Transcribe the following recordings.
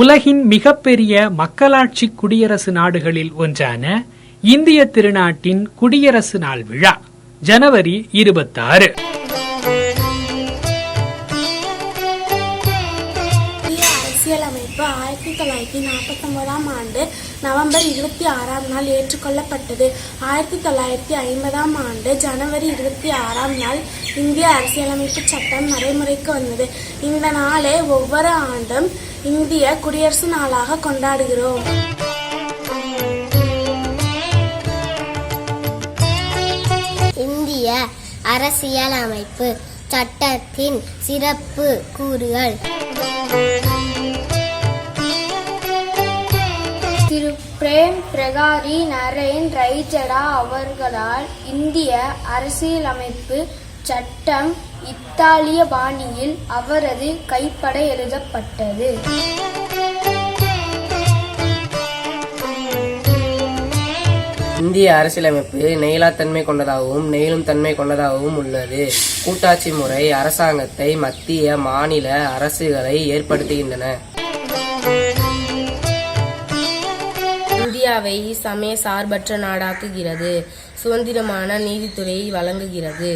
உலகின் மிகப்பெரிய மக்களாட்சி குடியரசு நாடுகளில் ஒன்றான இந்திய திருநாட்டின் குடியரசு நாள் விழா ஜனவரி இருபத்தாறு. இந்திய அரசியலமைப்பு ஆயிரத்தி தொள்ளாயிரத்தி நாற்பத்தொன்பதாம் ஆண்டு நவம்பர் இருபத்தி ஆறாம் நாள் ஏற்றுக்கொள்ளப்பட்டது. ஆயிரத்தி தொள்ளாயிரத்தி ஐம்பதாம் ஆண்டு ஜனவரி இருபத்தி ஆறாம் நாள் இந்திய அரசியலமைப்பு சட்டம் நடைமுறைக்கு வந்தது. இந்த நாளை ஒவ்வொரு ஆண்டும் இந்திய குடியரசு நாளாக கொண்டாடுகிறோம். இந்திய அரசியலமைப்பு சட்டத்தின் சிறப்பு கூறுகள். திரு. பிரேம் பிரகாரி நரேன் ரைஜடா அவர்களால் இந்திய அரசியலமைப்பு சட்டம் இத்தாலிய பாணியில் அவரது கைப்பட எழுதப்பட்டது. இந்திய அரசியலமைப்பு நெயிலாத்தன்மை கொண்டதாகவும் நெயிலும் தன்மை கொண்டதாகவும் உள்ளது. கூட்டாட்சி முறை அரசாங்கத்தை மத்திய மாநில அரசுகளை ஏற்படுத்துகின்றன. இந்தியாவை சமய சார்பற்ற நாடாக்குகிறது. சுதந்திரமான நீதித்துறையை வழங்குகிறது.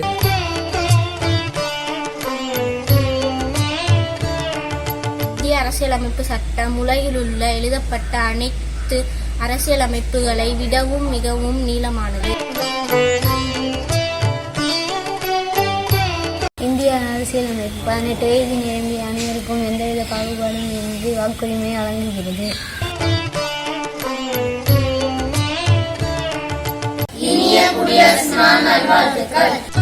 இந்திய அரசியலமைப்பு சட்டம் உலகிலுள்ள எழுதப்பட்ட அனைத்து அரசியலமைப்புகளை விடவும் மிகவும் நீளமானது. இந்திய அரசியலமைப்பு பதினெட்டு வயது நிரம்பிய அனைவருக்கும் எந்தவித பாகுபாடும் இன்றி வாக்குரிமை வழங்குகிறது. இனிய குடியரசு நாள் நல்வாழ்த்துக்கள்